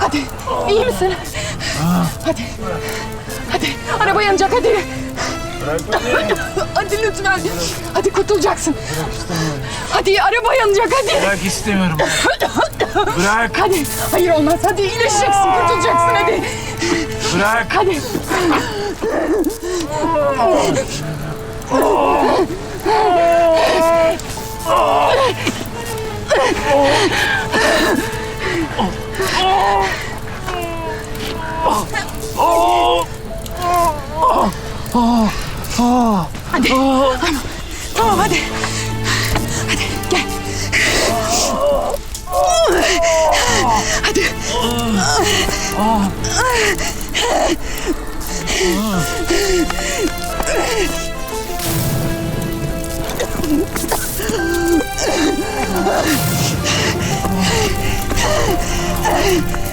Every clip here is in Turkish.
Hadi iyi misin? Hadi. Hadi araba yanacak hadi. Hadi lütfen. Hadi kurtulacaksın. Hadi araba yanacak hadi. Bırak istemiyorum. Bırak. Hadi. Hayır olmaz. Hadi iyileşeceksin, kurtulacaksın hadi. Bırak. Hadi. Hadi. Tamam. Tamam hadi. Hadi gel. Hadi. İyi Ha ha ha!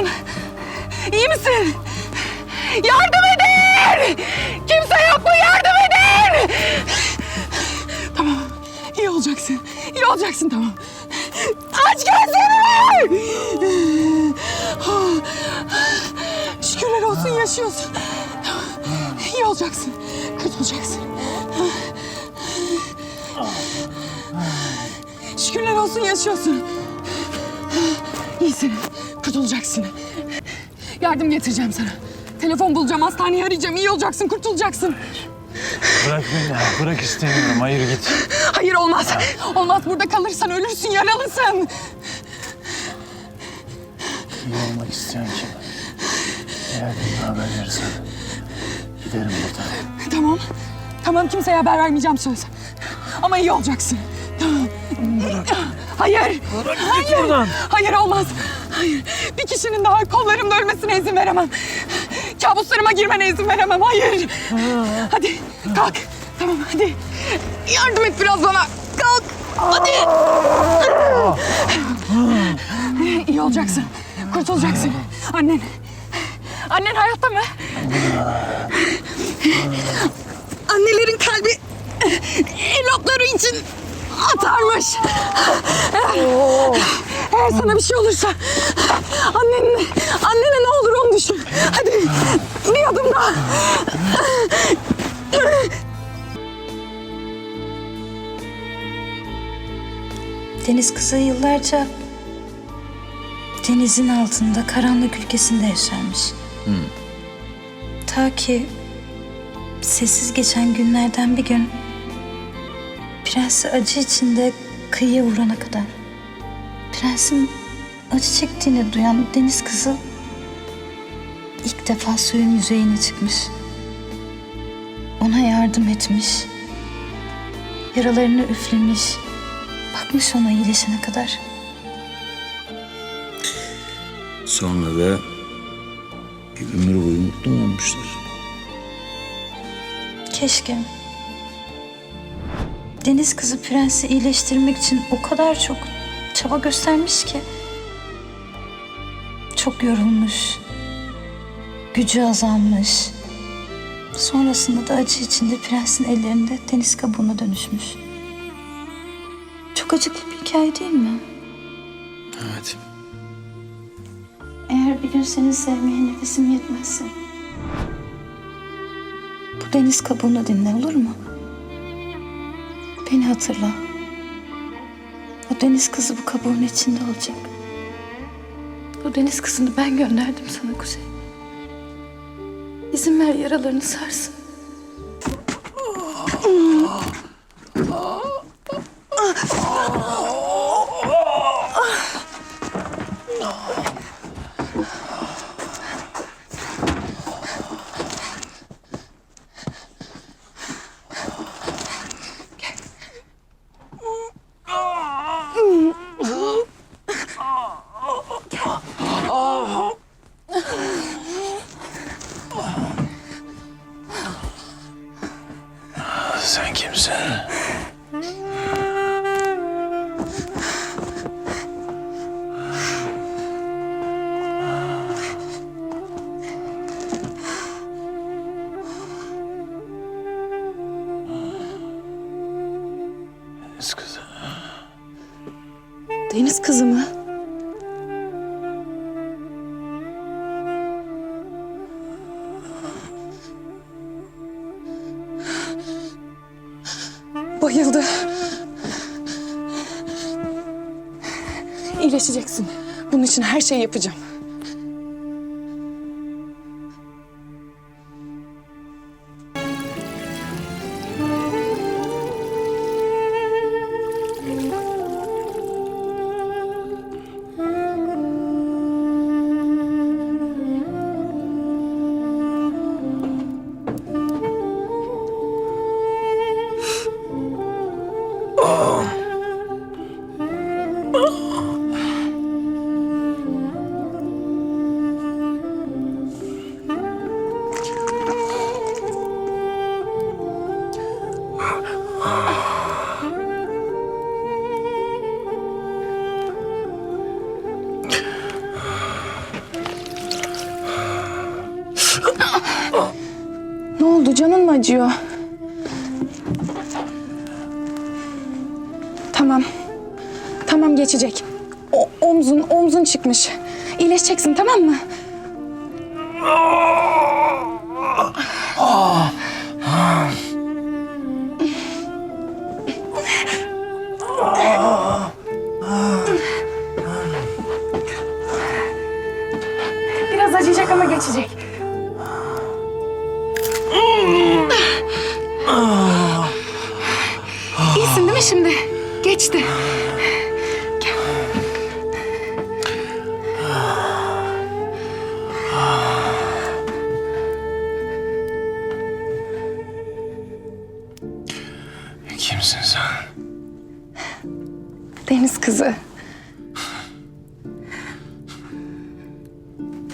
Musun? İyi misin? Yardım edin! Kimse yok mu? Yardım edin! Tamam. iyi olacaksın. İyi olacaksın tamam. Aç gözlerini! Şükürler olsun yaşıyorsun. İyi olacaksın. Kurtulacaksın. Şükürler olsun yaşıyorsun. İyisin. Kurtulacaksın. Yardım getireceğim sana. Telefon bulacağım, hastaneyi arayacağım. İyi olacaksın, kurtulacaksın. Bırak beni. Bırak istemiyorum. Hayır git. Hayır olmaz. Olmaz burada kalırsan ölürsün, yaralısın. İyi olmak isteyen kim? Eğer beni haber verirsen giderim buradan. Tamam. Tamam kimseye haber vermeyeceğim söz. Ama iyi olacaksın. Tamam. Hayır. Bırak git Hayır. buradan. Hayır olmaz. Hayır. Bir kişinin daha kollarımda ölmesine izin veremem. Kabuslarıma girmene izin veremem. Hayır. Hadi kalk. Tamam hadi. Yardım et biraz bana. Kalk. Hadi. İyi olacaksın. Kurtulacaksın. Annen. Annen hayatta mı? Annelerin kalbi evlatları için atarmış. Eğer sana bir şey olursa annene, annene ne olur onu düşün. Hadi bir adım daha. Deniz kızı yıllarca denizin altında karanlık ülkesinde yaşarmış. Ta ki sessiz geçen günlerden bir gün prensi acı içinde kıyıya vurana kadar. Prensin acı çektiğini duyan deniz kızı ilk defa suyun yüzeyine çıkmış. Ona yardım etmiş. Yaralarını üflemiş. Bakmış ona iyileşene kadar. Sonra da bir ömür boyu mutlu olmuşlar. Keşke. Deniz kızı prensi iyileştirmek için o kadar çok çaba göstermiş ki. Çok yorulmuş. Gücü azalmış. Sonrasında da acı içinde prensin ellerinde deniz kabuğuna dönüşmüş. Çok acıklı bir hikaye değil mi? Evet. Eğer bir gün seni sevmeye nefesim yetmezse... ...bu deniz kabuğunu dinle olur mu? Beni hatırla. O deniz kızı bu kabuğun içinde olacak. O deniz kızını ben gönderdim sana Kuzey. İzin ver yaralarını sarsın. Sen kimsin? Deniz kızı mı? Bayıldı. İyileşeceksin. Bunun için her şeyi yapacağım. Ne oldu? Canın mı acıyor? Tamam. Tamam geçecek. O, omzun, omzun çıkmış. İyileşeceksin tamam mı? Geçti. Kimsin sen? Deniz kızı.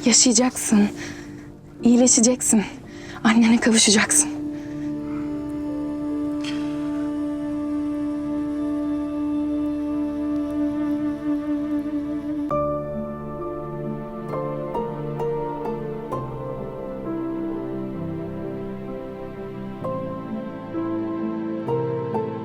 Yaşayacaksın. İyileşeceksin. Annene kavuşacaksın.